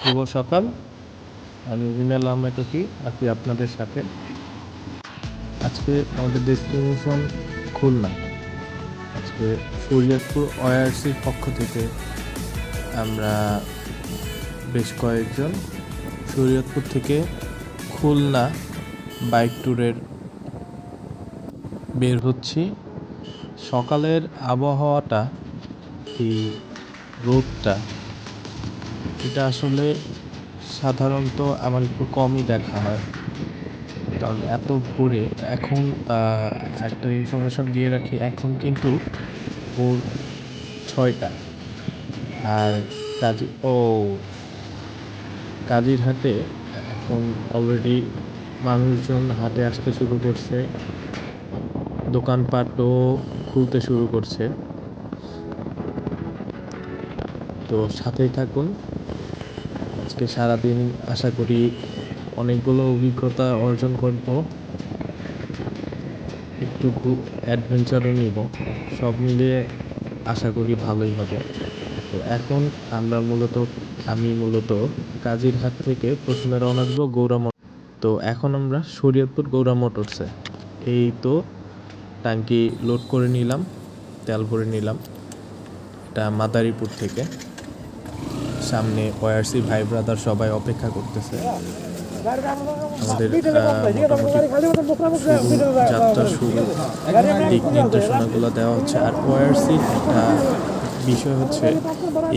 শুভ সকাল। আমি renal Ahmed talkie, আছি আপনাদের সাথে। আজকে আমাদের ডেস্টিনেশন খুলনা। আজকে শরীয়তপুর ওয়ারসির পক্ষ থেকে আমরা বেশ কয়েকজন শরীয়তপুর থেকে খুলনা বাইক ট্যুরের বের হচ্ছি। সকালের আবহাওয়াটা, এই রোদটা এটা আসলে সাধারণত আমার একটু কমই দেখা হয়। কারণ এত ভোরে এখন একটা ইনফরমেশন দিয়ে রাখি, এখন কিন্তু ভোর ছয়টা। আর কাজী, ও, কাজীর হাটে এখন অলরেডি মানুষজন হাটে আসতে শুরু করছে, দোকানপাটও খুলতে শুরু করছে। তো সাথেই থাকুন। আজকে সারাদিন আশা করি অনেকগুলো অভিজ্ঞতা অর্জন করব। একটু অ্যাডভেঞ্চারও নিব। সব মিলিয়ে আশা করি ভালোই হবে। তো এখন আমরা মূলত, আমি মূলত কাজিরহাট থেকে প্রথমে রওনা দেবো গৌরা তো এখন আমরা শরীয়তপুর গৌরা মোটরসে এই তো ট্যাঙ্কি লোড করে নিলাম, তেল ভরে নিলাম। এটা মাদারীপুর থেকে। সামনে ওয়ারসি ভাই ব্রাদার সবাই অপেক্ষা করতেছে। আমাদের মোটামুটি শুরু যাত্রা শুরু, দিক নির্দেশনাগুলো দেওয়া হচ্ছে। আর ওয়ারসির একটা বিষয় হচ্ছে,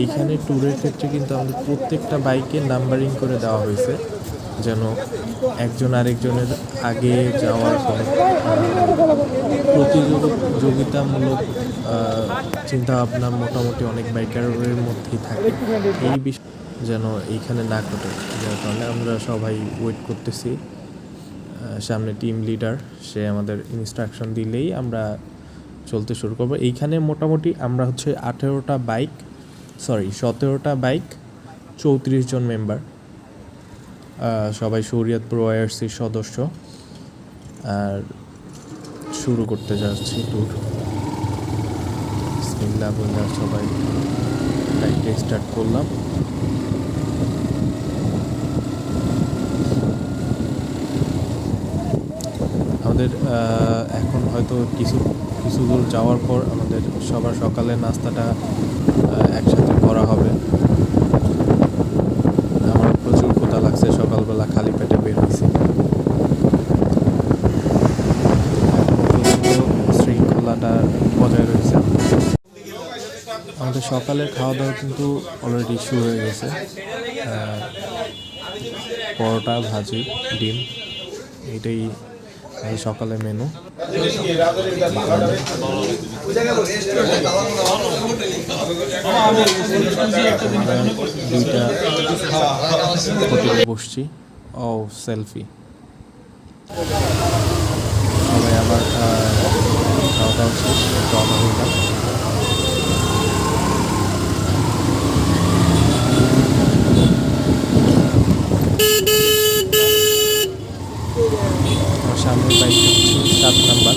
এইখানে ট্যুরের ক্ষেত্রে কিন্তু আমাদের প্রত্যেকটা বাইকে নাম্বারিং করে দেওয়া হয়েছে। যেন একজন আরেকজনের আগে যাওয়ার কোনো প্রতিযোগিতামূলক চিন্তাভাবনা মোটামুটি অনেক বাইকারের মধ্যেই থাকে। এই বিষয় যেন এইখানে না ঘটে। যার কারণে আমরা সবাই ওয়েট করতেছি। সামনে টিম লিডার সে আমাদের ইনস্ট্রাকশন দিলেই আমরা চলতে শুরু করব। এইখানে মোটামুটি আমরা হচ্ছে আঠেরোটা বাইক সরি সতেরোটা বাইক চৌত্রিশ জন মেম্বার সবাই শরীয়তপুর ওয়াইআরসির সদস্য। আর শুরু করতে যাচ্ছি ট্যুর বিসমিল্লাহ বলে সবাই বাইকটা স্টার্ট করলাম। আমাদের এখন হয়তো কিছু কিছু দূর যাওয়ার পর আমাদের সবার সকালে নাস্তাটা একসাথে করা হবে। সকালের খাওয়া দাওয়া কিন্তু অলরেডি শুরু হয়ে গেছে। পরোটা, ভাজি, ডিম এটাই এই সকালের মেনু দুইটা বসছি। ও সেলফি সবাই আবার খাওয়া দাওয়া শেষ আমার সামনের বাইকটা হচ্ছে সাত নাম্বার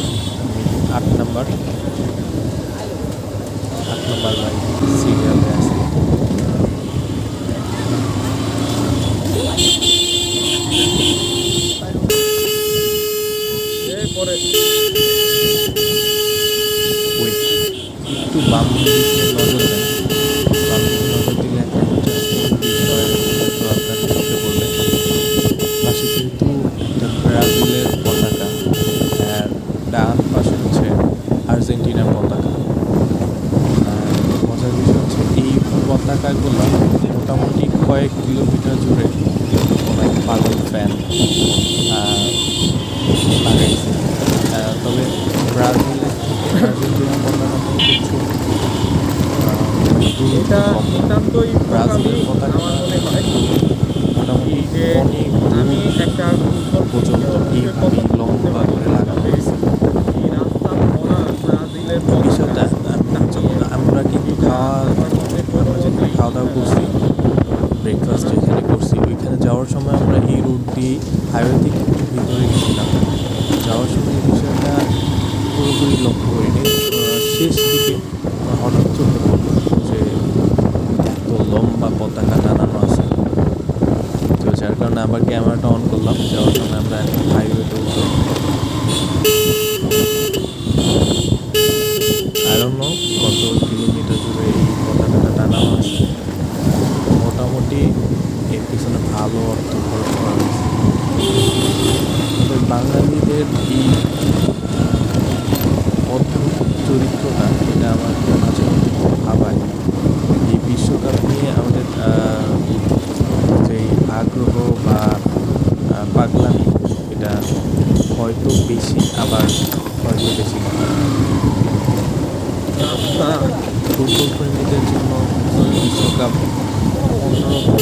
আট নাম্বার। আট নাম্বার বাইক সিরিয়ালে আছে Wait, একটু বাম দিকে নজর দেন বাম দিকে নজর দিলে একটা ইন্টারেস্টিং বিষয় হয়তো আপনার চোখে পড়বে পাশে কিন্তু একটা ব্রাজিলের পতাকা আর ডান পাশে হচ্ছে আর্জেন্টিনার পতাকা আর মজার বিষয় হচ্ছে এই পতাকাগুলো মোটামুটি কয়েক কিলোমিটার জুড়ে অনেক পাগল ফ্যান লাগাইছে আহ, তবে ব্রাজিলের আর্জেন্টিনার পতাকা খুব ছোট আহ, এটা কম। নিতান্তই ব্রাজিলের বোকামি পতাকা আমার মনে হয় মোটামুটি যে অনেক আমি একটা পর্যন্ত এইভাবে লম্বা করে লাগানো হয়েছে এই রাস্তা ভরা ব্রাজিলের বিষয়টা আমি যখন আমরা কিন্তু খাওয়া আমরা যেখানে খাওয়া দাওয়া করছি ব্রেকফাস্ট যেখানে করছি ওইখানে যাওয়ার সময় আমরা এই রুট দিয়ে হাইওয়ে থেকে একটু ভিতরে গেছিলাম যাওয়ার সময় এই বিষয়টা পুরোপুরি লক্ষ্য করিনি আহ, শেষ দিকে আমার হঠাৎ চোখে পড়ল যে এত লম্বা পতাকা টানানো আছে আবার ক্যামেরাটা অন করলাম যাওয়ার সময় আমরা হাইওয়েতে উঠবো আরম্ভ কত কিলোমিটার জুড়ে এই পতাকাটা টানানো আছে মোটামুটি এর পিছনে ভালো অর্থ খরচ করা হয়েছে তবে বাঙালিদের এই অদ্ভুত চরিত্রটা এটা আমার মাঝে মধ্যে খুব ভাবায় এই বিশ্বকাপ নিয়ে আমাদের আহ, যে আগ্রহ বা আহ, পাগলামি এটা হয়তো বেশি আবার হয়তো বেশি না রাস্তা ফুটবল প্রেমীদের জন্য বিশ্বকাপ অন্যরকম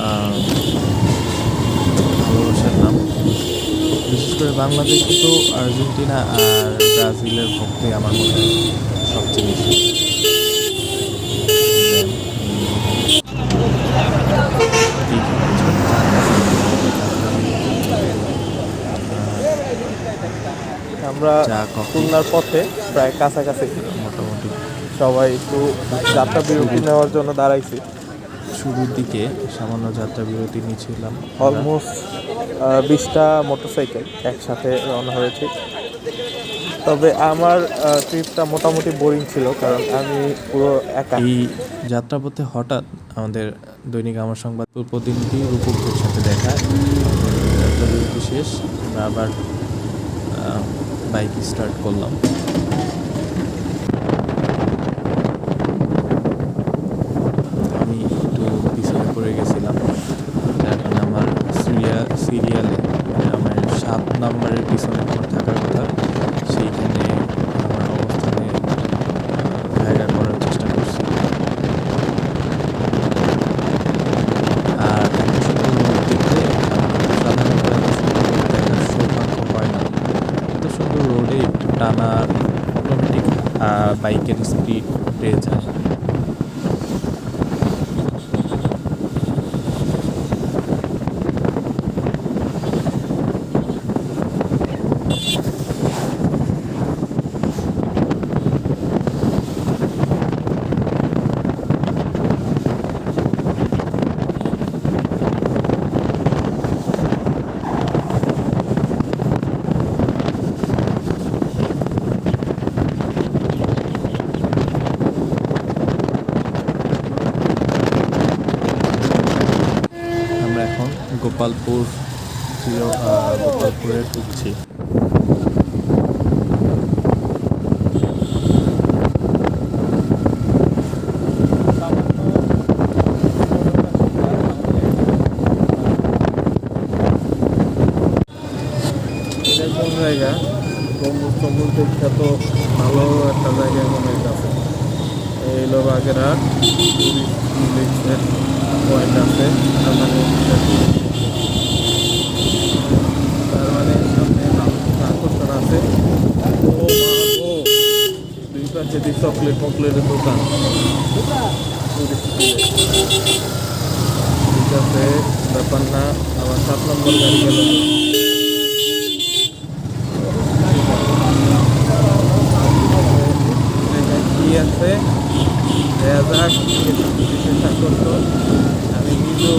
আহ, ভালোবাসার নাম বিশেষ করে বাংলাদেশে কিন্তু আর্জেন্টিনা আর ব্রাজিলের ভক্তি আমার মনে হয় সবচেয়ে বেশি। আমরা খুলনার পথে প্রায় কাছাকাছি। মোটামুটি। সবাই একটু যাত্রা বিরতি নেওয়ার জন্য দাঁড়াইছি। শুরুর দিকে সামান্য যাত্রা বিরতি নিয়েছিলাম অলমোস্ট বিশটা মোটরসাইকেল একসাথে রওনা হয়েছে। তবে আমার ট্রিপটা মোটামুটি বোরিং ছিল কারণ আমি পুরো একা। এই যাত্রাপথে হঠাৎ আমাদের দৈনিক আমার সংবাদ প্রতিনিধি রূপকের সাথে দেখা। যাত্রা বিরতি শেষ আমরা আবার বাইক স্টার্ট করলাম আমি একটু পিছনে পড়ে গেছিলাম যার কারণে আমার সিরিয়াল সিরিয়ালে মানে আমার সাত নাম্বারের পিছনে আমার থাকার কথা সেইখানে আমার অবস্থানে জায়গা করার চেষ্টা করছি আর এত সুন্দর রোদ দেখতে আমার সাধারণত এত সুন্দর রোদ দেখার সৌভাগ্য হয় না এত সুন্দর রোডে একটু টানা অটোমেটিক বাইকের স্পিড বেড়ে যায় আমরা এখন গোপালপুর গোপালপুরে ঢুকছি। জায়গা? ভালো একটা জায়গায় মনে হইতেছে। এই বাগেরহাট টুরিস্টের পয়েন্ট আছে তার মানে তার মানে সামনে আকর্ষণ আছে ও মা গো দুই পাশে দিয়ে চকলেট মকলেটের দোকান। ঠিক আছে ব্যাপার না আবার সাত নম্বর গাড়ি গেল। আছে? আমি নিজেও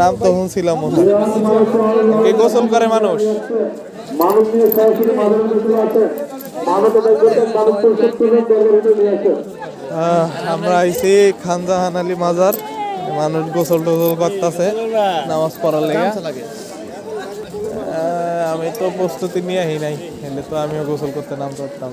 নাম তো শুনছিলাম হয়। গোসল করে মানুষ? আমরা আইছি খানজাহান আলী মাজার। মানুষ গোসল টোসল করতেছে, নামাজ পড়ার লেগে। আমি তো প্রস্তুতি নিয়ে আহি নাই, এলে তো আমিও গোসল করতে নাম করতাম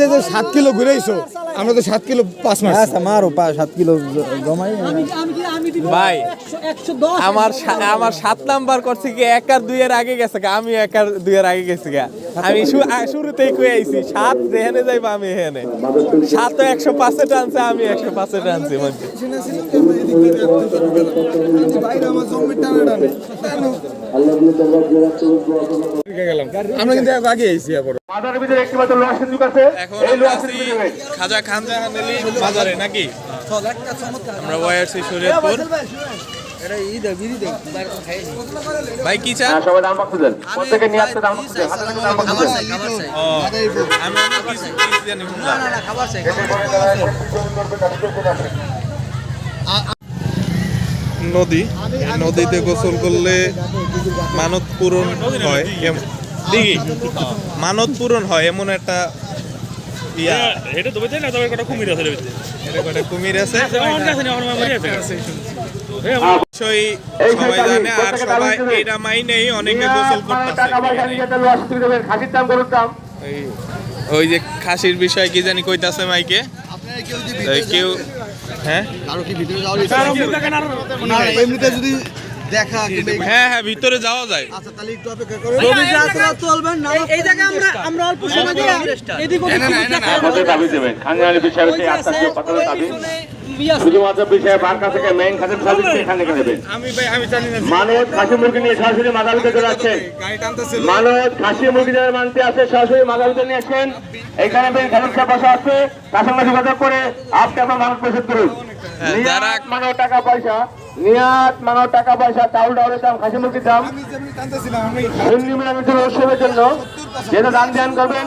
যে সাত কিলো ঘুরেছো আমরা তো সাত কিলো পাঁচ মাস আচ্ছা মারো পা সাত কিলো জমাই। ভাই আমার আমার সাত নাম্বার করছে কি এক আর দুই এর আগে গেছে গা, আমি এক আর দুই এর আগে গেছি গা। আমি শুরুতেই কয়ে আইছি সাত যেখানে যাইবো আমি এখানে সাত তো একশো পাঁচে টানছে আমি একশো পাঁচে টানছি মধ্যে আমরা কিন্তু আগে আইছি আবার মাদারের ভিতরে একটি মাত্র লোহার সিন্ধুক আছে। এই লোহার সিন্ধুক খাজা খানজাহান আলী বাজারে নাকি? আমরা ওয়াইআরসি শরীয়তপুর। ভাই কি চান? হ্যাঁ সবাই দাম বাক্স দেন। প্রত্যেকে নিয়ে আসতে দাম বাক্স হাতে দাম বাক্স দেন। ও আমি কিছু কিছু জানি শুনলাম নদী এই নদীতে গোসল করলে মানত পূরণ হয় দিঘি মানত পূরণ হয় এমন একটা ইয়া। এটা তো না তবে কটা কুমির আছে কুমির অবশ্যই সবাই জানে আর সবাই এটা মাইনেই অনেকে গোসল করতেছে ওই- যে খাসির বিষয় কি জানি কইতাছে মাইকে। কেউ হ্যাঁ? এমনিতে যদি দেখা হ্যাঁ হ্যাঁ ভিতরে যাওয়া যায়। আচ্ছা তাহলে একটু অপেক্ষা করে। এই জায়গা আমরা আমরা অল্প সময় দিয়ে এদিক ওদিক না দাবি দেবেন। খানজানি বিষয়ে আত্মীয় দাবি। শুধুমাত্র বিষয়ে থেকে মেইন নেবেন মানব খাসি মুরগি নিয়ে সরাসরি মাদারিতে চলে যাচ্ছেন মানব খাসি মুরগি যারা মানতে আছে সরাসরি মাদারিতে নিয়ে আসছেন। এখানে বেশ খানিক সাহেব বসা আছে। তার সঙ্গে যোগাযোগ করে আপনি আপনার মানুষ পরিশোধ করুন। হ্যাঁ, মানব টাকা পয়সা। নিয়াত মানো টাকা পয়সা চাউল ডাউলের দাম খাসি মুরগির দাম। আমি হিন্দু মিলামিশের উৎসবের জন্য। যেটা দান ধ্যান করবেন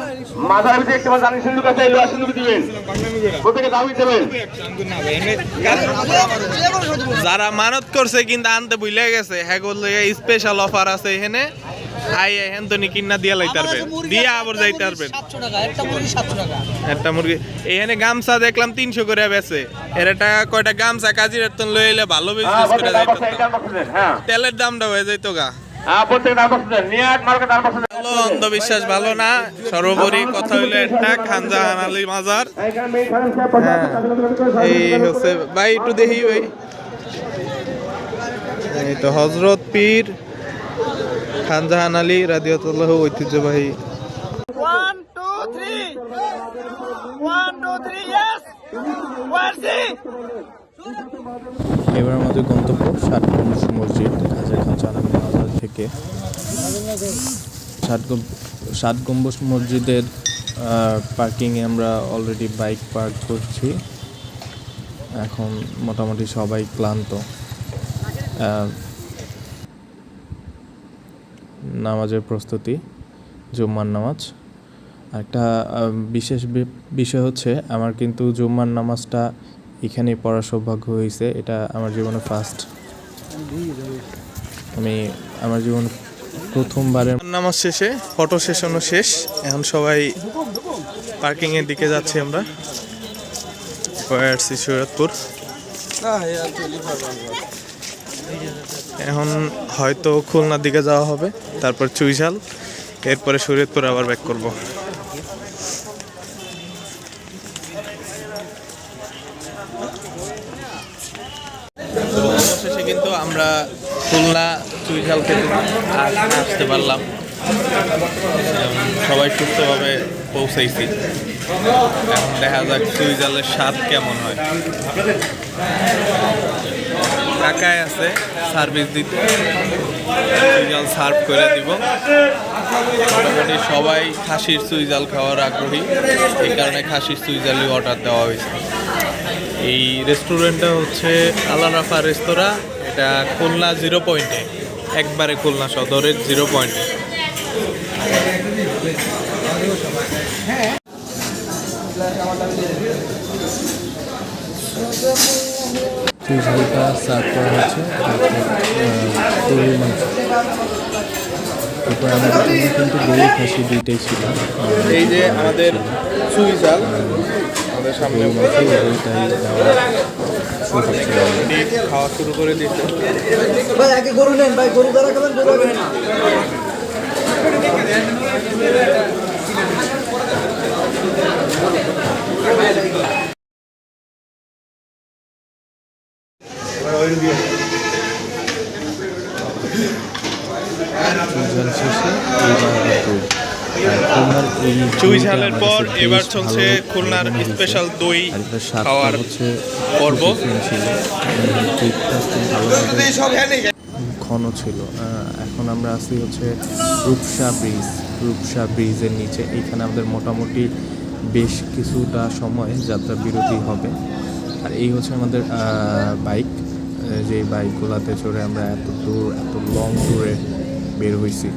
মাথার ভিতরে একটি দানি সিন্ধু কাছে লোহা সিন্ধু দিবেন। প্রত্যেকে দাবি দেবেন। যারা মানত করছে কিন্তু আনতে ভুলে গেছে হ্যাঁ স্পেশাল অফার আছে এখানে। আই এখান তো কিনা দিয়া লাইতে পারবেন। দিয়ে আবার যাইতে পারবেন। একটা মুরগি সাতশো টাকা। একটা মুরগি এখানে গামছা দেখলাম তিনশো করে বেছে এর একটা কয়টা গামছা? কাজির এত লই এলে ভালো হ্যাঁ বিজনেস করে প্রত্যেকে দাম যাইতে হ্যাঁ। তেলের দামটা হয়ে যাইতো গা। হ্যাঁ প্রত্যেকে দাম বক্স নিয়াত মার্কে দাম বক্স ভালো অন্ধবিশ্বাস ভালো না। সর্বোপরি কথা হইল একটা খানজাহান আলী মাজার। করে এই হচ্ছে ভাই একটু দেখি ভাই। এই তো হজরত পীর। খানজাহান আলী রাদিয়াতুল্লাহ ঐতিহ্যবাহী। এবার আমাদের গন্তব্য ষাট গম্বুজ মসজিদ হাজার খান চালান থেকে। ষাট ষাট গম্বুজ মসজিদের পার্কিংয়ে আমরা অলরেডি বাইক পার্ক করছি। এখন মোটামুটি সবাই ক্লান্ত। নামাজের প্রস্তুতি, জুম্মার নামাজ। একটা বিশেষ বিষয় হচ্ছে আমার কিন্তু জুম্মার নামাজটা এখানেই পড়ার সৌভাগ্য হয়েছে। এটা আমার জীবনে ফার্স্ট আমি আমার জীবন প্রথমবারের নামাজ শেষে ফটো সেশনও শেষ। এখন সবাই পার্কিং এর দিকে যাচ্ছি আমরা। শরৎপুর এখন হয়তো খুলনার দিকে যাওয়া হবে। তারপর চুইঝাল এরপরে শরীয়তপুর আবার ব্যাক করব। অবশেষে কিন্তু আমরা খুলনা চুইঝাল থেকে আস- আসতে পারলাম। সবাই সুস্থভাবে পৌঁছাইছি। এখন দেখা যাক সুইজালের স্বাদ কেমন হয়। কাকায় আছে সার্ভিস দিতে। সুইজাল সার্ভ করে দিব। মোটামুটি সবাই খাসির সুইজাল খাওয়ার আগ্রহী। এই কারণে খাসির সুইজালই অর্ডার দেওয়া হয়েছে। এই রেস্টুরেন্টটা হচ্ছে আলারাফা রেস্তোরাঁ। এটা খুলনা জিরো পয়েন্টে একবারে খুলনা সদরের জিরো পয়েন্টে চুইঝালটা সার্ভ করা হচ্ছে গরুর মাংস। তারপর আমাদের কিন্তু গরু খাসি দুইটাই ছিল। এই যে আমাদের সুইজাল আমাদের সামনে খাওয়া শুরু করে দিয়েছে গরু নেন ভাই গরু দ্বারা খাবেন গরু আগে নেন চুইঝাল শেষে এইবার আবার দই আর চুইঝালের দইটা পর এবার চলছে খুলনার স্পেশাল দই খাওয়ার পর্ব। ঘন ছিল। এখন আমরা আছি হচ্ছে রূপসা ব্রিজ। রূপসা ব্রিজের নিচে। এখানে আমাদের মোটামুটি বেশ কিছুটা সময় যাত্রা বিরতি হবে। আর এই হচ্ছে আমাদের বাইক যে বাইকগুলোতে চড়ে আমরা এত দূর এত লং ট্যুরে বের হয়েছি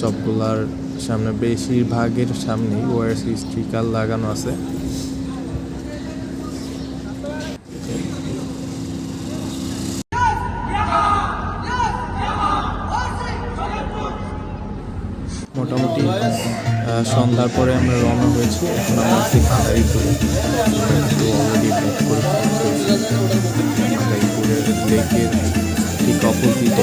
সবগুলার সামনে, বেশিরভাগের সামনেই ওয়ারসি স্টিকার লাগানো আছে। মোটামুটি সন্ধ্যার পরে আমরা রওনা হয়েছি। এখন আমরা আমরা অলরেডি করে। লেকের ঠিক অপোজিটে